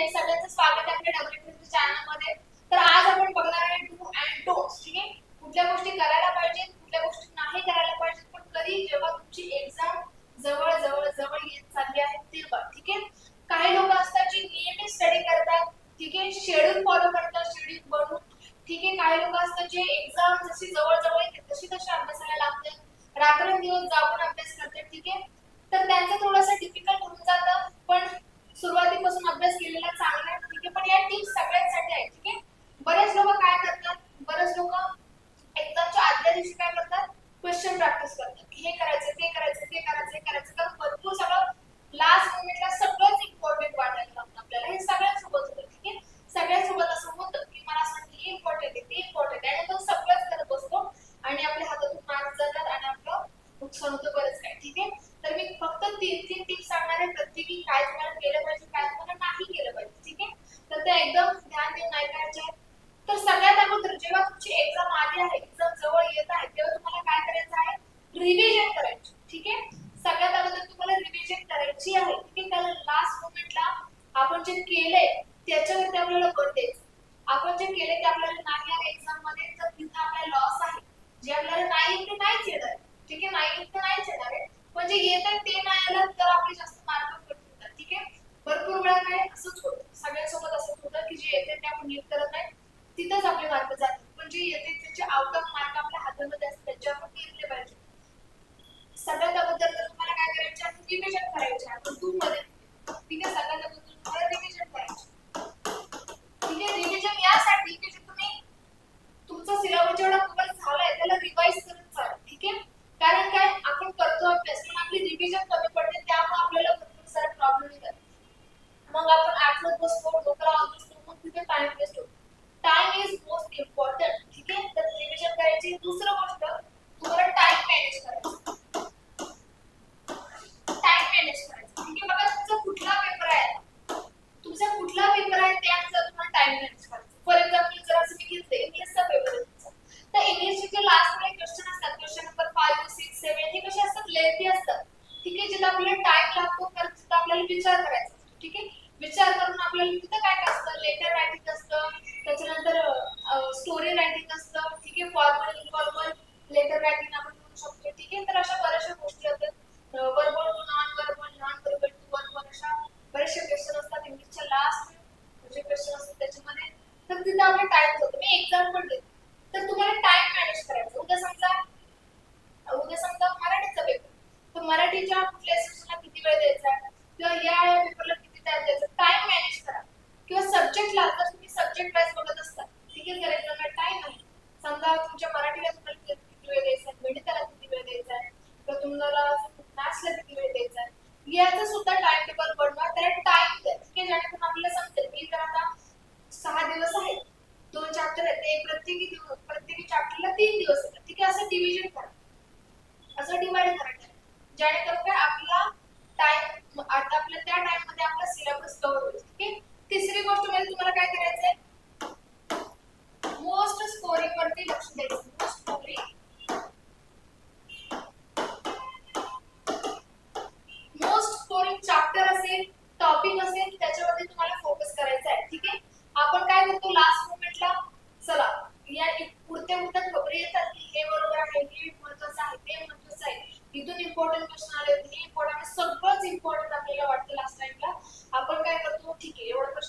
Friends सगळ्यांचं स्वागत आहे आपल्या डब्ल्यू चॅनलमध्ये तर आज आपण बघणार आहे डू अँड डोंट्स ठीक आहे? कुठल्या गोष्टी करायला पाहिजेत कुठल्या गोष्टी नाही करायला पाहिजेत पण कधी जेव्हा तुमची एक्झाम जवळ जवळ जवळ येत चालली आहे तेव्हा ठीक आहे? काही लोक असतात जे नियमित स्टडी करतात ठीक आहे? शेड्यूल फॉलो करतात शेड्यूल बनवून. ठीक आहे? काही लोक असतात जे एक्झाम जशी जवळ जवळ येते तशी तशी अभ्यासाला लागतात. रात्रंदिवस जाऊन अभ्यास करतात ठीक आहे? तर त्यांचं थोडंसं डिफिकल्ट होऊन जातं पण सुरुवातीपासून अभ्यास केलेला चांगल्या आहे पण या टिप्स सगळ्यांसाठी आहेत. रिव्हिजन करायची ठीक आहे? सगळ्यात अगोदर तुम्हाला रिव्हिजन करायची आहे ठीक आहे? कारण लास्ट मोमेंटला आपण जे केलंय त्याच्यावरती आपल्याला बळ आपण जे केले ते आपल्याला नाही आले एक्झाममध्ये तर तिथं आपल्याला लॉस आहे. जे आपल्याला नाही ते नाहीच येणार. ठीक आहे? नाही ते नाहीच येणार आहे. म्हणजे पण जे येत ते नाही आलं तर आपले जास्त मार्क कट होतात ठीक आहे? भरपूर वेळा काय असंच होतं. सगळ्यांसोबत असंच होतं की जे येते ते आपण नीट करत नाही. तिथंच आपले मार्क जातात. पण जे येते त्याचे आउट ऑफ मार्क आपल्या हातामध्ये असतात त्याचे आपण सगळ्यात अगोदर तर तुम्हाला काय करायचे आहे? रिव्हिजन करायचे आहे. आपण टू मध्ये. ठीक आहे सगळ्यात अगोदर तुम्हाला रिव्हिजन करायचे ठीक आहे रिव्हिजन यासाठी की जे तुम्ही तुमचा सिलेबस जेवढा कव्हर झालाय त्याला रिवाइज करत चाला ठीक आहे? कारण काय? आपण करतो अभ्यास पण आपली रिव्हिजन कमी पडते त्यामुळे आपल्याला भरपूर सारे प्रॉब्लेम येतात. मग आपण आठवत बसतो डोकं बसतो मग तिथे टाइम वेस्ट होतो. टाइम इज मोस्ट इम्पॉर्टंट ठीक आहे? तर रिव्हिजन करायची दुसरं गोष्ट तुम्हाला टाइम मॅनेज करायचं टाइम मॅनेज करायचं ठीक आहे बघा तुमचा कुठला पेपर आहे तुमचा कुठला पेपर आहे त्यानुसार तुम्हाला टाइम मॅनेज करायचं फॉर एक्झाम्पल जर असं मी घेतलं इंग्लिशचा पेपर आहे तुमचा. तर इंग्लिशचे जे लास्टमध्ये क्वेश्चन असतात. Question number five six seven हे कसे असतात? लेंथी असतात. ठीक आहे? जिथं आपल्याला टाइम लागतो तर तिथं आपल्याला विचार करायचा असतो. ठीक आहे? विचार करून आपल्याला तिथं काय काय असतं? लेटर रायटिंग असतं. त्याच्यानंतर स्टोरी रायटिंग असतं.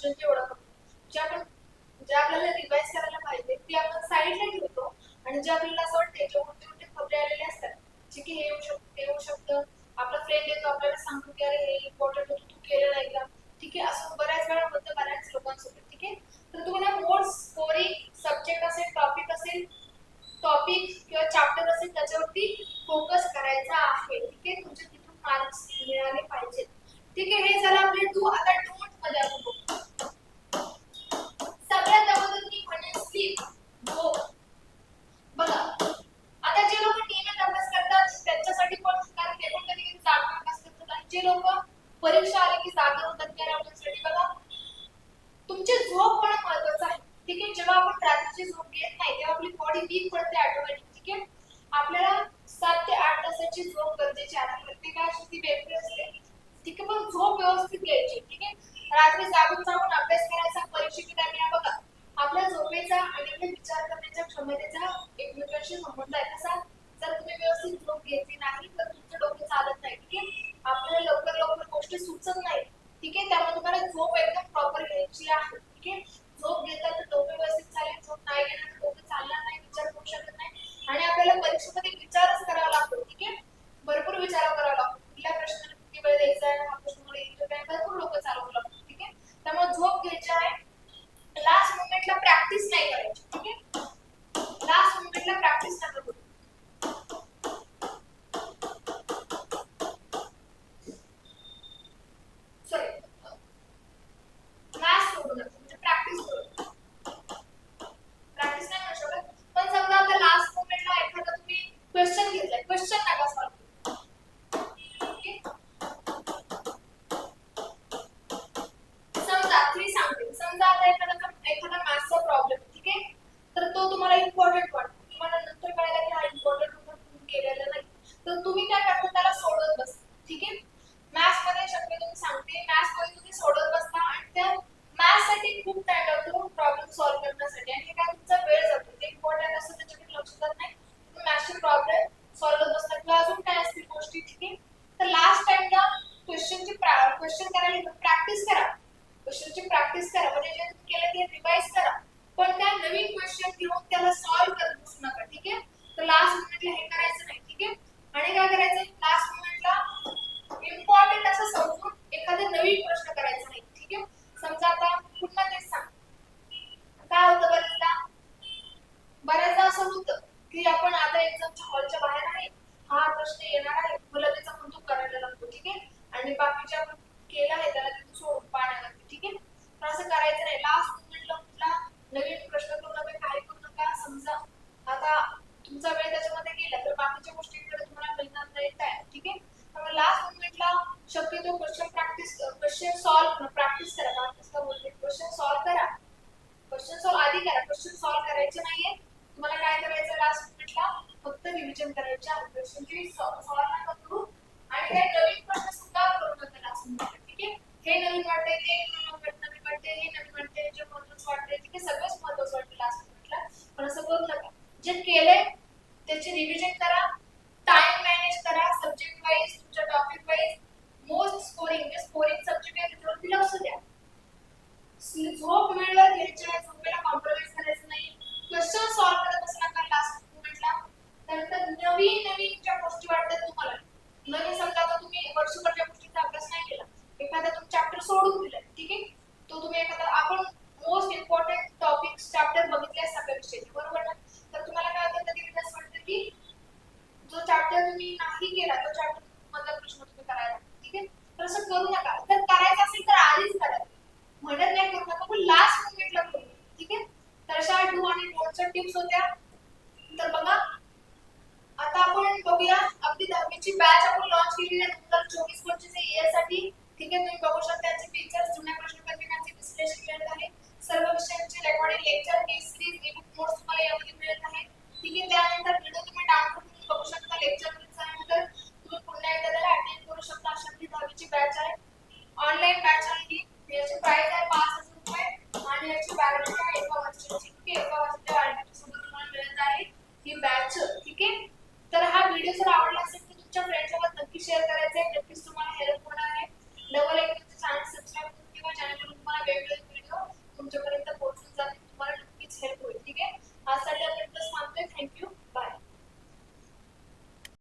आहे क्वेश्चन जे आपण जे आपल्याला रिवाइज करायला पाहिजे ते आपण साईडला ठेवतो. आणि जे आपल्याला असं वाटते जे मोठे मोठे खबरे आलेले असतात जे की हे येऊ शकतं ते येऊ शकतं. आपला फ्रेंड येतो आपल्याला सांगतो की अरे हे इम्पॉर्टंट होतं तू केलं नाही का? ठीक आहे असं बऱ्याच वेळा होतं बऱ्याच लोकांसोबत ठीक आहे? तर तुम्हाला मोर स्कोरिंग सब्जेक्ट असेल टॉपिक असेल टॉपिक किंवा चॅप्टर असेल त्याच्यावरती फोकस करायचा आहे ठीक आहे? तुमचे तिथून मार्क्स मिळाले पाहिजेत. ठीक आहे हे झालं आपले टू आता डोंटमध्ये आपण बघू. असतील जो बघा आता जे लोक नियमित अभ्यास करतात त्यांच्यासाठी पण कारण ते पण कधी जागा अभ्यास करतात आणि जे लोक परीक्षा आली की जागे होतात त्या राहण्यासाठी बघा तुमची झोप पण महत्वाचं आहे ठीक आहे? जेव्हा आपण रात्रीची झोप घेत नाही तेव्हा आपली बॉडी वीक पडते ऑटोमॅटिक ठीक आहे आपल्याला सात ते आठ तासाची झोप गरजेची आहे प्रत्येकाची ती वेगळी असते ठीक आहे पण झोप व्यवस्थित घ्यायची ठीक आहे रात्री जागून जाऊन अभ्यास करायचा परीक्षेची टाइम बघा. आपल्या झोपेचा आणि आपल्या विचार करण्याच्या क्षमतेचा एकमेकांशी संबंध आहे. तसा जर तुम्ही व्यवस्थित झोप घेतली नाही तर तुमचं डोकं चालत नाही ठीक आहे? आपल्याला लवकर लवकर गोष्टी सुचत नाही ठीक आहे? त्यामुळे तुम्हाला झोप एकदम प्रॉपर घ्यायची आहे ठीक आहे? झोप घेतला तर डोकं व्यवस्थित चालेल झोप नाही घेणार तर डोकं चालणार नाही विचार करू शकत नाही. आणि आपल्याला परीक्षेमध्ये विचारच करावा लागतो ठीक आहे? भरपूर विचार करावा लागतो ಫಸ್ಟ್ ಏನಾರ मास्टर टिप्स होत्या. तर बघा आता आपण बघूया अगदी दहावीची बॅच आपण लॉन्च केली आहे दोन हजार चोवीस पंचवीस यासाठी ठीक आहे तुम्ही बघू शकता त्याचे फीचर्स जुन्या प्रश्न प्रश्नपत्रिकांचे विश्लेषण करत आहे सर्व विषयांचे recording lecture test series e book नक्की शेअर करायचं आहे नक्कीच तुम्हाला हेल्प होणार आहे. डबल एक चॅनल सबस्क्राईब करून किंवा चॅनलवर तुम्हाला वेगवेगळे